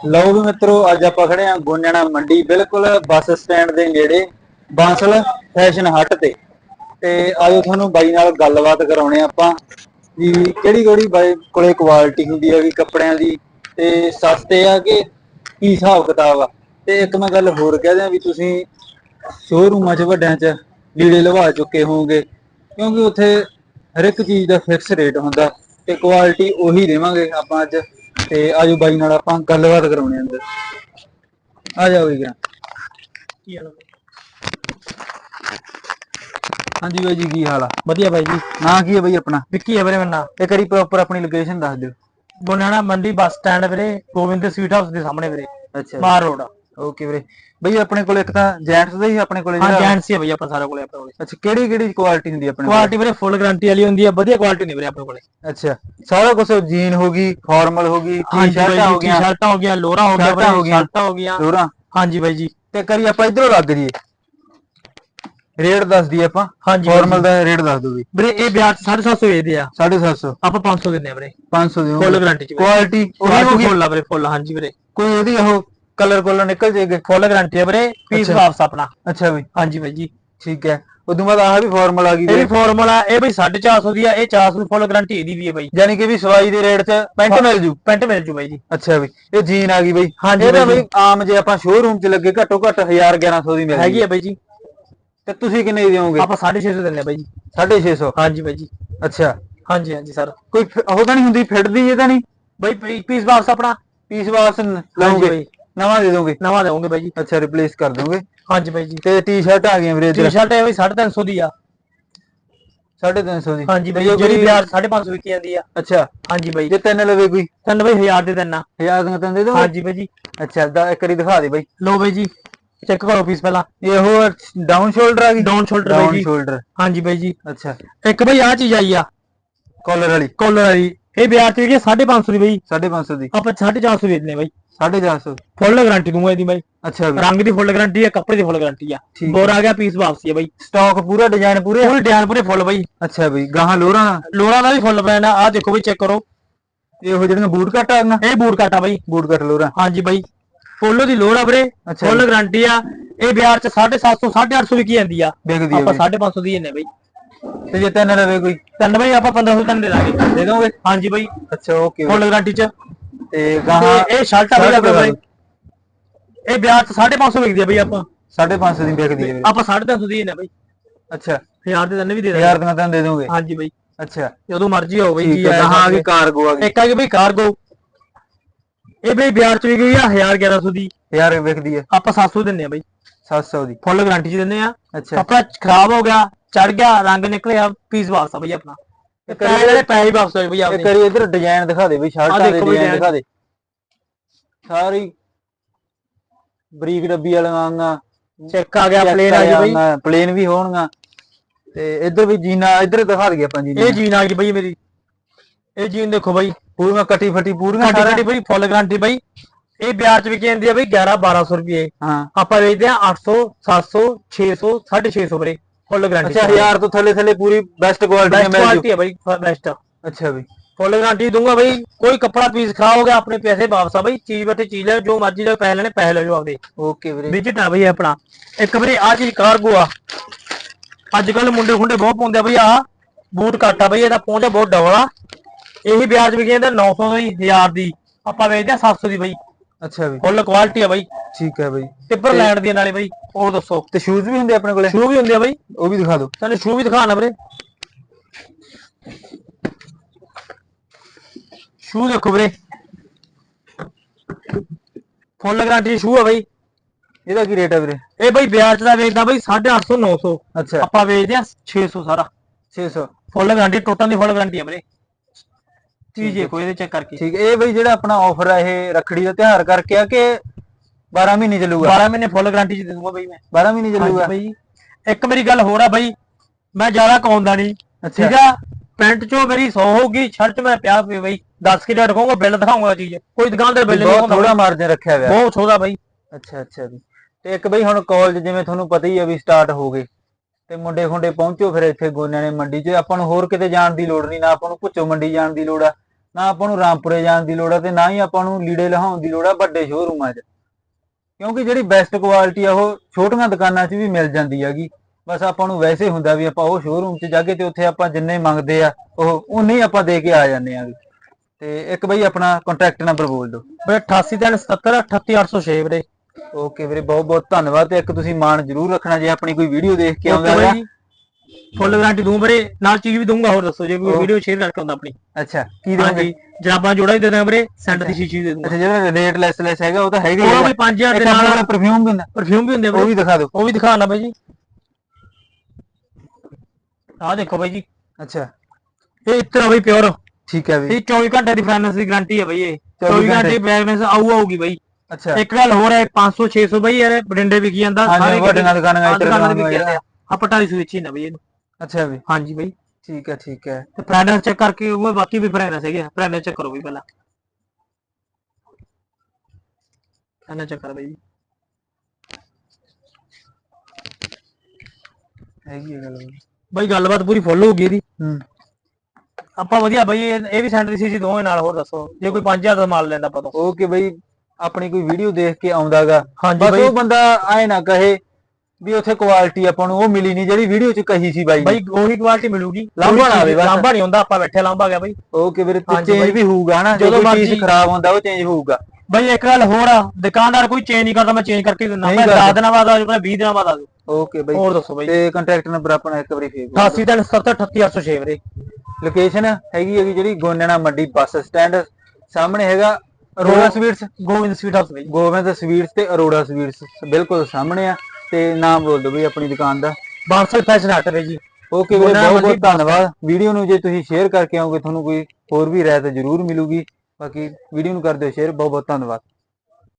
ਲਓ ਵੀ ਮਿੱਤਰੋ, ਅੱਜ ਆਪਾਂ ਖੜੇ ਆ ਗੋਨਿਆਣਾ ਮੰਡੀ, ਬਿਲਕੁਲ ਬੱਸ ਸਟੈਂਡ ਦੇ ਨੇੜੇ, ਬਾਂਸਲ ਫੈਸ਼ਨ ਹੱਟ ਤੇ। ਤੇ ਆਜੋ ਤੁਹਾਨੂੰ ਬਾਈ ਨਾਲ ਗੱਲਬਾਤ ਕਰਾਉਣੇ ਆਪਾਂ, ਵੀ ਕਿਹੜੀ ਕਿਹੜੀ ਬਾਈ ਕੋਲੇ ਕੁਆਲਿਟੀ ਹੁੰਦੀ ਹੈ ਵੀ ਕੱਪੜਿਆਂ ਦੀ, ਤੇ ਸਸਤੇ ਆ ਕਿ ਕੀ ਹਿਸਾਬ ਕਿਤਾਬ ਆ? ਤੇ ਇੱਕ ਮੈਂ ਗੱਲ ਹੋਰ ਕਹਿ ਦਿਆਂ ਵੀ ਤੁਸੀਂ ਸ਼ੋਰੂਮਾਂ 'ਚ ਵੱਡਿਆਂ 'ਚ ਲੀੜੇ ਲਵਾ ਚੁੱਕੇ ਹੋਵੋਗੇ, ਕਿਉਂਕਿ ਉੱਥੇ ਹਰ ਇੱਕ ਚੀਜ਼ ਦਾ ਫਿਕਸ ਰੇਟ ਹੁੰਦਾ, ਤੇ ਕੁਆਲਿਟੀ ਉਹੀ ਦੇਵਾਂਗੇ ਆਪਾਂ ਅੱਜ। ਤੇ ਆਜੋ ਬਾਈ ਨਾਲ ਆਪਾਂ ਗੱਲਬਾਤ ਕਰਾਉਣੇ ਅੰਦਰ। ਆ ਜਾਓ ਵੀਰ। ਕੀ ਹਾਲ? ਹਾਂਜੀ ਬਾਈ ਜੀ ਕੀ ਹਾਲ ਆ? ਵਧੀਆ ਬਾਈ ਜੀ। ਨਾਂ ਕੀ ਹੈ ਬਾਈ ਆਪਣਾ? ਵਿੱਕੀ ਹੈ ਵੀਰੇ ਮੇਰਾ ਨਾਂ। ਇੱਕ ਵਾਰੀ ਪ੍ਰੋਪਰ ਆਪਣੀ ਲੋਕੇਸ਼ਨ ਦੱਸ ਦਿਓ। ਗੋਨਾਣਾ ਮੰਡੀ ਬੱਸ ਸਟੈਂਡ ਵੀਰੇ ਗੋਬਿੰਦ ਸਵੀਟ ਹਾਊਸ ਦੇ ਸਾਹਮਣੇ ਵੀਰੇ। ਅੱਛਾ। ਮਾਰ ਰੋਡ ਓਕੇ ਵੀਰੇ। ਬਈ ਆਪਣੇ ਕੋਲ ਇੱਕ ਤਾਂ ਜੈਂਟਸ ਦਾ ਹੀ ਆਪਣੇ ਕੋਲੇ ਹਾਂ ਜੈਂਟਸ ਹੀ ਆ ਬਾਈ ਆਪਾਂ ਸਾਰਾ ਕੋਲੇ ਆਪਣੇ ਕੋਲੇ। ਅੱਛਾ ਕਿਹੜੀ ਕਿਹੜੀ ਕੁਆਲਿਟੀ ਹੁੰਦੀ ਆ ਆਪਣੇ ਕੋਲ? ਕੁਆਲਿਟੀ ਵੀਰੇ ਫੁੱਲ ਗਾਰੰਟੀ ਵਾਲੀ ਹੁੰਦੀ ਹੈ ਵਧੀਆ ਕੁਆਲਿਟੀ ਨਹੀਂ ਵੀਰੇ ਆਪਣੇ ਕੋਲੇ। ਅੱਛਾ ਸਾਰਾ ਕੁਝ ਜੀਨ ਹੋ ਗਈ ਫਾਰਮਲ ਹੋ ਗਈ ਟੀ-ਸ਼ਰਟਾਂ ਹੋ ਗਈਆਂ। ਟੀ-ਸ਼ਰਟਾਂ ਹੋ ਗਈਆਂ ਲੋਰਾ ਹੋ ਗਿਆ ਸ਼ਰਟਾਂ ਹੋ ਗਈਆਂ। ਸ਼ਰਟਾਂ ਹੋ ਗਈਆਂ। ਲੋਰਾਂ। ਹਾਂਜੀ ਬਾਈ ਜੀ। ਤੇ ਕਰੀ ਆਪਾਂ ਇਧਰੋਂ ਲੱਗ ਜੀਏ ਰੇਟ ਦੱਸ ਦਈਏ ਆਪਾਂ। ਹਾਂਜੀ ਫਾਰਮਲ ਦਾ ਰੇਟ ਦੱਸ ਦਿਓ ਵੀ। ਵੀਰੇ ਇਹ ਵਿਆਹ 750 ਵੇਚਦੇ ਆ। 750 ਆਪਾਂ 500 ਦਿੰਦੇ ਆ ਵੀਰੇ। 500 ਦਿਓ। ਫੁੱਲ ਗਾਰੰਟੀ ਚ ਕੁਆਲਿਟੀ ਉਹੀ ਹੋਗੀ ਫੁੱਲ ਆ ਵੀਰੇ ਫੁੱਲ ਹਾਂਜੀ ਵੀਰੇ। ਕੋਈ ਇਹਦੀ ਉਹ ਕਲਰ ਕੋਲਰ ਨਿਕਲ ਜੇਗੇ ਫੁੱਲ ਗਾਰੰਟੀ ਹੈ ਵੀਰੇ ਪੀਸ। ਵਾਪਸ ਆਪਣਾ। ਅੱਛਾ ਬਈ ਹਾਂਜੀ ਬਾਈ ਜੀ ਠੀਕ ਹੈ। ਉਦੋਂ ਬਾਅਦ ਆਹ ਵੀ ਫਾਰਮਲ ਆ ਗਈ ਇਹ ਵੀ ਫਾਰਮੂਲਾ ਇਹ ਬਈ 450 ਦੀ ਆ ਇਹ 400 ਫੁੱਲ ਗਾਰੰਟੀ ਇਹਦੀ ਵੀ ਹੈ ਬਾਈ। ਯਾਨੀ ਕਿ ਵੀ ਸਵਾਈ ਦੇ ਰੇਟ 'ਚ ਪੈਂਟ ਮਿਲ ਜੂ? ਪੈਂਟ ਮਿਲ ਜੂ ਬਾਈ ਜੀ। ਅੱਛਾ ਬਈ ਇਹ ਜੀਨ ਆ ਗਈ ਬਈ। ਹਾਂਜੀ ਇਹ ਤਾਂ ਬਾਈ ਆਮ ਜੇ ਆਪਾਂ ਸ਼ੋਰੂਮ 'ਚ ਲੱਗੇ ਘੱਟੋ ਘੱਟ 1000 1100 ਦੀ ਮਿਲ ਹੈਗੀ ਆ ਬਾਈ ਜੀ। ਤੇ ਤੁਸੀਂ ਕਿੰਨੇ ਦੀ ਦਿਓਗੇ? ਆਪਾਂ 650 ਦਿੰਨੇ ਆ ਬਾਈ ਜੀ। 650 ਹਾਂਜੀ ਬਾਈ ਜੀ। ਅੱਛਾ। ਹਾਂਜੀ ਹਾਂਜੀ ਸਰ। ਕੋਈ ਉਹ ਤਾਂ ਨਹੀਂ ਹੁੰਦੀ ਫਿੱਟ ਦੀ ਇਹ ਤਾਂ ਨਹੀਂ? ਬਾਈ ਪੀਸ ਵਾਪਸ ਆਪਣਾ। ਪੀਸ ਵਾਪਸ ਬਾਈ। ਨਵਾਂ ਦੇ ਦੋਗੇ ਨਵਾਂ ਦੇਵਾਂਗੇ ਬਾਈ ਜੀ। ਅੱਛਾ ਰਿਪਲੇਸ ਕਰ ਦੋਗੇ ਹਾਂਜੀ ਬਾਈ ਜੀ। ਤੇ ਟੀ-ਸ਼ਰਟ ਆ ਗਈਆਂ ਵੀਰੇ ਇੱਧਰ। ਟੀ-ਸ਼ਰਟ ਇਹ ਬਾਈ 350 ਦੀ ਆ। 350 ਦੀ। ਹਾਂਜੀ ਬਾਈ ਜਿਹੜੀ ਬਾਜ਼ਾਰ 550 ਵਿਕੀ ਜਾਂਦੀ ਆ। ਅੱਛਾ। ਹਾਂਜੀ ਬਾਈ। ਜੇ ਤਿੰਨ ਲਵੇ ਕੋਈ? ਤਿੰਨ ਬਾਈ 1000 ਦੇ ਦੇਣਾ ਹਜ਼ਾਰ ਦੀਆਂ ਤਿੰਨ ਦੇ ਹਾਂਜੀ ਬਾਈ ਜੀ। ਅੱਛਾ ਦਾ ਇੱਕ ਵਾਰੀ ਦਿਖਾ ਦੇ ਬਾਈ। ਲੋ ਬਾਈ ਜੀ ਚੈੱਕ ਕਰੋ ਪੀਸ ਪਹਿਲਾਂ। ਇਹ ਡਾਊਨ ਸ਼ੋਲਡਰ ਆ ਗਈ? ਡਾਊਨ ਸ਼ੋਲਡਰ ਬਾਈ ਡਾਊਨ ਜੀ। ਸ਼ੋਲਡਰ ਹਾਂਜੀ ਬਾਈ ਜੀ। ਅੱਛਾ। ਇੱਕ ਬਾਈ ਆ ਚੀਜ਼ ਆਈ ਆ। ਕਾਲਰ ਵਾਲੀ। ਕਾਲਰ ਵਾਲੀ। ਇਹ ਬਾਜ਼ਾਰ ਚ ਵਿਕੀ 550 ਦੀ ਬਾਈ। 550 ਦੀ। ਆਪਾਂ 450 ਵੇਚਦੇ ਬਾਈ। 450 ਫੁੱਲ ਗਾਰੰਟੀ ਦੂੰਗਾ ਇਹਦੀ ਬਾਈ। ਅੱਛਾ ਵੀ ਰੰਗ ਦੀ ਫੁੱਲ ਗਾਰੰਟੀ ਆ ਕੱਪੜੇ ਦੀ ਫੁੱਲ ਗਾਰੰਟੀ ਆ। ਬੋਰ ਆ ਗਿਆ ਪੀਸ ਵਾਪਸੀ ਆ ਬਾਈ। ਸਟਾਕ ਪੂਰਾ ਡਿਜ਼ਾਈਨ ਪੂਰੇ? ਪੂਰੇ ਡਿਜ਼ਾਈਨ ਪੂਰੇ ਫੁੱਲ ਬਾਈ। ਅੱਛਾ ਬਈ ਗਾਹਾਂ ਲੋਰਾਂ? ਲੋਰਾ ਦਾ ਵੀ ਫੁੱਲ ਬ੍ਰਾਂਡ ਆ ਆਹ ਦੇਖੋ ਬਈ ਚੈੱਕ ਕਰੋ। ਇਹੋ ਜਿਹੜੀਆਂ ਬੂਟ ਕੱਟ ਆ ਗਈਆਂ? ਇਹ ਬੂਟ ਕਾਟਾ ਬਾਈ। ਬੂਟ ਕੱਟ ਲੋਰਾਂ। ਹਾਂਜੀ ਬਾਈ। ਫੁੱਲ ਦੀ ਲੋੜ ਆ ਵੀਰੇ। ਫੁੱਲ ਗਾਰੰਟੀ ਆ। ਇਹ ਬਾਜ਼ਾਰ ਚ 750 850 ਵਿਕੀ ਜਾਂਦੀ ਆ। ਆ ਆਪਾਂ ਬਈ। 550 ਦੀ ਇਹਨੇ ਬਾਈ। ਤੇ ਜੇ ਤਿੰਨ ਲਵੇ ਕੋਈ ਤਿੰਨ ਬਾਈ ਆਪਾਂ 1500 ਤਿੰਨ ਦੇ ਦਾਂਗੇ। ਦੇ ਦੋਗੇ? ਹਾਂਜੀ ਬਾਈ। ਅੱਛਾ ਓਕੇ ਫੁੱਲ ਗਾਰੰਟੀ ਚ। ਤੇ ਗਾਹਾਂ ਇਹ ਸ਼ਰਟ ਆ ਬਾਈ ਆਪਣੇ ਬਾਈ। ਇਹ ਬਾਜ਼ਾਰ ਚ 550 ਵਿਕਦੀ ਆ ਬਾਈ ਆਪਾਂ। 550 ਦੀ ਵਿਕਦੀ ਹੈ ਆਪਾਂ 350 ਦੀ ਇਹਨੇ ਬਾਈ। ਅੱਛਾ। 1000 ਦੇ ਤਿੰਨ ਵੀ ਦੇ ਦਾਂਗੇ। ਹਜ਼ਾਰ ਦੀਆਂ ਤਿੰਨ ਦੇ ਦੋਗੇ। ਹਾਂਜੀ ਬਾਈ। ਅੱਛਾ। ਜਦੋਂ ਮਰਜ਼ੀ ਹੋ ਬਾਈ ਹੈ ਗਾਹਾਂ ਆ ਗਈ ਕਾਰਗੋ ਆ ਗਈ। ਇੱਕ ਆ ਗਈ ਬਈ ਕਾਰਗੋ ਇਹ ਬਈ ਬਿਹਾਰ ਚ ਵੀ ਗਈ ਆ 1100 ਦੀ। ਹਜ਼ਾਰ ਵਿਕਦੀ ਹੈ। ਆਪਾਂ 700 ਦਿੰਨੇ ਆ ਬਈ। 700 ਦੀ। ਫੁੱਲ ਗਾਰੰਟੀ ਚ ਦਿੰਨੇ ਆ। ਅੱਛਾ। ਕੱਪੜਾ ਖਰਾਬ ਹੋ ਗਿਆ। ਚੜ ਗਿਆ ਰੰਗ ਨਿਕਲਿਆ ਪੀਸ ਵਾਪਸ ਆ ਬਈ ਆਪਣਾ। ਤੇ ਪੈਸੇ ਜਿਹੜੇ ਪੈਸੇ ਵਾਪਸ ਹੋਏ ਬਈ ਇੱਕ ਆਪਦੇ। ਵਾਰੀ ਇਧਰ ਡਿਜ਼ਾਈਨ ਦਿਖਾ ਦੇ ਵੀ ਸ਼ਰਟਾਂ ਦੇ ਦੇਖੋ ਬਈ ਡਿਜ਼ਾਈਨ design। ਦਿਖਾ ਦੇ। ਸਾਰੀ ਬਰੀਕ ਡੱਬੀ ਵਾਲੀਆਂ ਚੈੱਕ ਆ ਗਿਆ ਪਲੇਨ ਆ ਗਈ ਬਈ। ਪਲੇਨ ਵੀ ਹੋਣਗਾ ਤੇ ਇੱਧਰ ਵੀ ਜੀਨਾ ਇੱਧਰ ਦਿਖਾ ਦਈਏ ਆਪਾਂ ਜੀਨਾ ਇਹ ਜੀਨ ਆ ਗਈ ਬਈ ਮੇਰੀ। ਇਹ ਜੀਨ ਦੇਖੋ ਬਈ। ਪੂਰੀਆਂ ਕੱਟੀ ਫੱਟੀ ਪੂਰੀਆਂ ਸਾਰਾ। ਘਾਟੀ ਬਈ ਫੁੱਲ ਗਾਰੰਟੀ ਬਈ। ਇਹ ਬਿਹਾਰ ਚ ਵਿਕੀ ਜਾਂਦੀ ਆ ਬਈ 11 1200 ਰੁਪਏ। ਹਾਂ। ਆਪਾਂ ਵੇਚਦੇ ਆ 800 700 600 650 ਵੀਰੇ। ਫੁੱਲ ਗਾਰੰਟੀ ਅੱਛਾ ਹਜ਼ਾਰ ਤੋਂ ਥੱਲੇ ਥੱਲੇ ਪੂਰੀ ਬੈਸਟ ਕੁਆਲਿਟੀ ਬੈਸਟ ਮਿਲ ਜੂ ਕੁਆਲਿਟੀ ਹੈ ਬਈ ਬੈਸਟ ਅੱਛਾ ਬਈ। ਫੁੱਲ ਗਾਰੰਟੀ ਦੂੰਗਾ ਬਈ ਕੋਈ ਕੱਪੜਾ ਪੀਸ ਖਰਾਬ ਹੋ ਗਿਆ ਆਪਣੇ ਪੈਸੇ ਵਾਪਸ ਆ ਬਈ ਚੀਜ਼ ਬਤੇ ਚੀਜ਼ ਲੈ ਜੋ ਮਰਜ਼ੀ ਲੈ ਪੈਸੇ ਲੈਣੇ ਪੈਸੇ ਲੈ ਜਾਓ ਆਪਦੇ। ਓਕੇ ਵੀਰੇ। ਵਿਜਿਟ ਆ ਬਈ ਆਪਣਾ। ਇੱਕ ਵੀਰੇ ਆ ਚੀਜ਼ ਕਾਰਗੋ ਆ। ਅੱਜ ਕੱਲ ਮੁੰਡੇ ਖੁੰਡੇ ਬਹੁਤ ਪਾਉਂਦੇ ਆ ਬਈ ਆ ਬੂਟ ਆ ਬਈ ਇਹਦਾ ਪਹੁੰਚਾ ਬਹੁਤ ਡਬਲ ਆ। ਇਹੀ ਵਿਆਜ ਵੀ ਕਹਿੰਦੇ 900 ਦੀ 1000 ਦੀ। ਆਪਾਂ ਵੇਚਦੇ ਆ 700 ਦੀ ਬਈ। ਅੱਛਾ ਬਈ। ਫੁੱਲ ਕੁਆਲਿਟੀ ਆ ਬਈ। ਠੀਕ ਹੈ ਬਈ। ਟਿੱਪਰ ਲੈਂਡ ਦੀ ਨਾਲੇ ਬਈ। ਉਹ ਦੱਸੋ ਤੇ ਸ਼ੂਜ਼ ਵੀ ਹੁੰਦੇ ਆਪਣੇ ਕੋਲੇ। ਸ਼ੂ ਵੀ ਹੁੰਦੇ ਆ ਬਈ ਉਹ ਵੀ ਦਿਖਾ ਦਿਓ। ਤੁਹਾਨੂੰ ਸ਼ੂ ਵੀ ਦਿਖਾਣਾ ਵੀਰੇ। ਸ਼ੂ ਦੇਖੋ ਵੀਰੇ। ਫੁੱਲ ਗਾਰੰਟੀ ਸ਼ੂ ਆ ਬਈ। ਇਹਦਾ ਕੀ ਰੇਟ ਹੈ ਵੀਰੇ? ਇਹ ਬਈ ਵਿਆਜ ਦਾ ਵੇਚਦਾ ਬਈ 850 900 ਅੱਛਾ। ਆਪਾਂ ਵੇਚਦੇ ਆ 600 ਸਾਰਾ। 600 ਫੁੱਲ ਗਾਰੰਟੀ ਟੋਟਲ ਦੀ ਫੁੱਲ ਗਾਰੰਟੀ ਆ ਵੀਰੇ। ਚੀਜ਼ ਦੇਖੋ ਇਹਦੇ ਚੈੱਕ ਕਰਕੇ। ਠੀਕ ਇਹ ਬਈ ਜਿਹੜਾ ਆਪਣਾ ਆਫਰ ਆ ਇਹ ਰੱਖੜੀ ਦਾ ਤਿਉਹਾਰ ਕਰਕੇ ਆ ਕਿ 12 ਮਹੀਨੇ ਚੱਲੂਗਾ। 12 ਮਹੀਨੇ ਫੁੱਲ ਗਾਰੰਟੀ ਚ ਦੇ ਦੂੰਗਾ ਬਈ ਮੈਂ। 12 ਮਹੀਨੇ ਚੱਲੂਗਾ। ਬਈ। ਇੱਕ ਮੇਰੀ ਗੱਲ ਹੋਰ ਆ ਬਈ। ਮੈਂ ਜ਼ਿਆਦਾ ਕਮਾਉਂਦਾ ਨਹੀਂ। ਠੀਕ ਆ? ਪੈਂਟ ਚੋਂ ਮੇਰੀ 100 ਹੋਊਗੀ ਸ਼ਰਟ ਮੈਂ ਪਿਆ ਪਈ ਬਈ 10 ਕਿਲੋ ਰਖਾਉਂਗਾ ਬਿੱਲ ਦਿਖਾਉਂਗਾ ਚੀਜ਼। ਕੋਈ ਦੁਕਾਨ ਤੇ ਬਿੱਲ ਨਹੀਂ ਥੋੜਾ ਮਾਰਜਨ ਰੱਖਿਆ ਹੋਇਆ। ਬਹੁਤ ਛੋਦਾ ਬਈ। ਅੱਛਾ ਅੱਛਾ ਜੀ। ਤੇ ਇੱਕ ਬਈ ਹੁਣ ਕਾਲਜ ਜਿਵੇਂ ਤੁਹਾਨੂੰ ਪਤਾ ਹੀ ਆ ਵੀ ਸਟਾਰਟ ਹੋ ਗਏ। ਤੇ ਮੁੰਡੇ ਖੁੰਡੇ ਪਹੁੰਚੋ ਫਿਰ ਇੱਥੇ ਗੋਨਿਆਂ ਨੇ ਮੰਡੀ 'ਚ। ਆਪਾਂ ਨੂੰ ਹੋਰ ਕਿਤੇ ਜਾਣ ਦੀ ਲੋੜ ਨਹੀਂ। ਨਾ ਆਪਾਂ ਨੂੰ ਭੁੱਚੋ ਮੰਡੀ ਜਾਣ ਦੀ ਲੋੜ ਆ। ਨਾ ਆਪਾਂ ਨੂੰ ਰਾਮਪੁਰੇ ਜਾਣ ਦੀ ਲੋੜ ਆ। ਤੇ ਨਾ ਹੀ ਆਪਾਂ ਨੂੰ ਲੀੜੇ ਲਹਾਉਣ ਦੀ ਲੋੜ ਆ ਵੱਡੇ ਸ਼ੋਰੂਮਾਂ 'ਚ। ਕਿਉਂਕਿ ਜਿਹੜੀ ਬੈਸਟ ਕੁਆਲਿਟੀ ਆ ਉਹ ਛੋਟੀਆਂ ਦੁਕਾਨਾਂ 'ਚ ਵੀ ਮਿਲ ਜਾਂਦੀ ਹੈਗੀ। ਬਸ ਆਪਾਂ ਨੂੰ ਵੈਸੇ ਹੁੰਦਾ ਵੀ ਆਪਾਂ ਉਹ ਸ਼ੋਰੂਮ 'ਚ ਜਾ ਕੇ ਤੇ ਉੱਥੇ ਆਪਾਂ ਜਿੰਨੇ ਮੰਗਦੇ ਆ ਉਹ ਉਨੇ ਹੀ ਆਪਾਂ ਦੇ ਕੇ ਆ ਜਾਂਦੇ ਆ। ਤੇ ਇੱਕ ਬਈ ਆਪਣਾ ਕੰਟੈਕਟ ਨੰਬਰ ਬੋਲ ਦਿਓ। ਬਈ 8877 38806 ਵੀਰੇ। ਓਕੇ ਵੀਰੇ ਬਹੁਤ ਬਹੁਤ ਧੰਨਵਾਦ ਤੇ ਇੱਕ ਤੁਸੀਂ ਮਾਣ ਜ਼ਰੂਰ ਰੱਖਣਾ ਜੇ ਆਪਣੀ ਕੋਈ ਵੀਡੀਓ ਦੇਖ ਕੇ ਆਉਂਦਾ ਹੈ ਫੁੱਲ ਗਾਰੰਟੀ ਦੂੰ ਵੀਰੇ ਨਾਲ ਚੀਜ਼ ਵੀ ਦੂੰਗਾ ਹੋਰ ਦੱਸੋ ਜੇ ਕੋਈ। ਵੀਡੀਓ ਸ਼ੇਅਰ ਕਰਕੇ ਆਉਂਦਾ ਆਪਣੀ। ਅੱਛਾ ਕੀ ਹਾਂਜੀ ਜਰਾਬਾਂ ਜੋੜਾ ਹੀ ਦੇ ਦਾਂ ਵੀਰੇ ਸੈਂਡ ਦੀ ਸ਼ੀਸ਼ੀ ਦੇ ਦੂੰਗਾ। ਅੱਛਾ ਜਿਹੜਾ ਰੇਟ ਲੈਸ ਲੈਸ ਹੈਗਾ ਉਹ ਤਾਂ ਹੈਗਾ ਹੀ ਉਹ ਵੀ ਹੈਗਾ 5000 ਦੇ ਨਾਲ ਨਾਲ ਪਰਫਿਊਮ ਵੀ ਹੁੰਦਾ। ਪਰਫਿਊਮ ਵੀ ਹੁੰਦੇ ਉਹ ਵੀ ਦਿਖਾ ਦਿਓ। ਉਹ ਵੀ ਦਿਖਾਣਾ ਬਾਈ ਜੀ। ਆਹ ਦੇਖੋ ਬਾਈ ਜੀ। ਅੱਛਾ। ਇਹ ਇਤਰਾ ਬਈ ਪਿਓਰ ਠੀਕ ਹੈ ਵੀ। ਇਹ 24 ਘੰਟੇ ਦੀ ਫ੍ਰੈਗਨੈਂਸ ਦੀ ਗਾਰੰਟੀ ਹੈ ਬਈ ਇਹ। 24 24 ਘੰਟੇ। ਦੀ ਫ੍ਰੈਗਨੈਂਸ ਆਊ ਆਊਗੀ ਬਈ। ਅੱਛਾ। ਇੱਕ ਗੱਲ ਹੋਰ ਹੈ 500 600 ਬਈ ਯਾਰ ਬਰਿੰਡੇ ਵਿਕੀ ਜਾਂਦਾ ਹਾਂਜੀ ਵੱਡੀਆਂ ਦੁਕਾਨਾਂ ਆਹ ਇੱਧਰ ਦੁਕਾਨਾਂ ਦੁਕਾਨਾਂ ਵਿਕੀ ਜਾਂਦੇ ਆਪਾਂ 250 ਵਿੱਚ ਹੀ ਨਾ ਬਈ ਇਹਨੂੰ। ਅੱਛਾ ਵੀ। ਹਾਂਜੀ ਬਈ। ਠੀਕ ਹੈ ਠੀਕ ਹੈ। ਤੇ ਫ੍ਰੈਗਨੈਂਸ ਚੈੱਕ ਕਰਕੇ ਉਹ ਬਾਕੀ ਵੀ ਫ੍ਰੈਗਨੈਂਸ ਹੈਗੇ ਫ੍ਰੈਗਨੈਂਸ ਚੈੱਕ ਕਰੋ ਬਈ ਪਹਿਲਾਂ। ਫ੍ਰੈਗਨੈਂਸ ਚੈੱਕ ਕਰ ਬਈ। ਹੈਗੀ ਹੈ ਗੱਲ ਬਈ। ਗੱਲਬਾਤ ਪੂਰੀ ਫੁੱਲ ਹੋ ਗਈ ਇਹਦੀ। ਹੂੰ। ਆਪਾਂ ਵਧੀਆ ਬਈ ਇਹ ਇਹ ਵੀ ਸੈਂਟਰ ਸੀ ਜੀ ਦੋਵੇਂ ਨਾਲ ਹੋਰ ਦੱਸੋ। ਜੇ ਕੋਈ 5000 ਦਾ ਮਾਲ ਲੈਂਦਾ ਆਪਾਂ ਤੋਂ। ਓਕੇ ਬਈ ਆਪਣੀ ਕੋਈ ਵੀਡੀਓ ਦੇਖ ਕੇ ਆਉਂਦਾਗਾ। ਹਾਂਜੀ ਬਸ ਬਈ। ਉਹ ਬੰਦਾ ਆਏ ਨਾ ਕਹੇ ਵੀ ਉੱਥੇ ਕੁਆਲਿਟੀ ਆਪਾਂ ਨੂੰ ਉਹ ਮਿਲੀ ਨਹੀਂ ਜਿਹੜੀ ਵੀਡੀਓ 'ਚ ਕਹੀ ਸੀ ਬਾਈ ਨੇ। ਬਈ ਉਹੀ ਕੁਆਲਿਟੀ ਮਿਲੂਗੀ। ਲਾਂਭਾ ਨਾ ਆਵੇ ਬਸ। ਲਾਂਭਾ ਨਹੀਂ ਹੁੰਦਾ ਆਪਾਂ ਬੈਠੇ ਲਾਂਭਾ ਗਿਆ ਬਈ। ਓਕੇ ਵੀਰੇ ਤੇ ਹਾਂਜੀ ਚੇਂਜ ਬਾਈ। ਵੀ ਹੋਊਗਾ ਹਨਾ ਜਦੋਂ ਜਦੋਂ ਕੋਈ ਚੀਜ਼ ਮਰਜ਼ੀ- ਖਰਾਬ ਹੁੰਦਾ ਉਹ ਚੇਂਜ ਹੋਊਗਾ। ਬਈ ਇੱਕ ਗੱਲ ਹੋਰ ਆ ਦੁਕਾਨਦਾਰ ਕੋਈ ਚੇਂਜ ਨਹੀਂ ਕਰਦਾ ਮੈਂ ਚੇਂਜ ਕਰਕੇ ਦਿੰਦਾ। ਨਹੀਂ ਮੈਂ ਕਰਦਾ। 10 ਦਿਨਾਂ ਬਾਅਦ ਆ ਜਾਊਗਾ 20 ਦਿਨਾਂ ਬਾਅਦ ਆ ਜਾਊ। ਓਕੇ ਬਈ। ਹੋਰ ਦੱਸੋ ਬਈ। ਤੇ ਕੰਟੈਕਟ ਨੰਬਰ ਆਪਣਾ ਇੱਕ ਵਾਰੀ ਫੇਰ 88 ਤਿੰਨ 70 38 806 ਵੀਰੇ। ਲੋਕੇਸ਼ਨ ਹੈਗੀ ਹੈਗੀ ਜਿਹੜੀ ਗੋਨਿਆਣਾ ਮੰਡੀ ਬੱਸ ਸਟੈਂਡ। ਸਾਹਮਣੇ ਹੈਗਾ Arora sweets Gobind sweet house ਬਈ। ਗੋਬਿੰਦ ਸਵੀਟਸ ਤੇ ਅਰੋੜਾ ਸਵੀਟਸ ਬਿਲਕੁਲ ਸਾਹਮਣੇ ਆ। ਤੇ ਨਾਮ ਬੋਲ ਦਿਓ ਬਈ ਆਪਣੀ ਦੁਕਾਨ ਦਾ। ਬਾਂਸਲ ਫੈਸ਼ਨ ਹੱਟ ਵੇ ਜੀ। ਓਕੇ ਵੀਰੇ ਬਹੁਤ ਬਹੁਤ ਧੰਨਵਾਦ। ਵੀਡੀਓ ਨੂੰ ਜੇ ਤੁਸੀਂ ਸ਼ੇਅਰ ਕਰਕੇ ਆਓਗੇ ਤੁਹਾਨੂੰ ਕੋਈ ਹੋਰ ਵੀ ਰਾਇਤ ਜ਼ਰੂਰ ਮਿਲੂਗੀ। ਬਾਕੀ ਵੀਡੀਓ ਨੂੰ ਕਰ ਦਿਓ ਸ਼ੇਅਰ ਬਹੁਤ ਬਹੁਤ ਧੰਨਵਾਦ।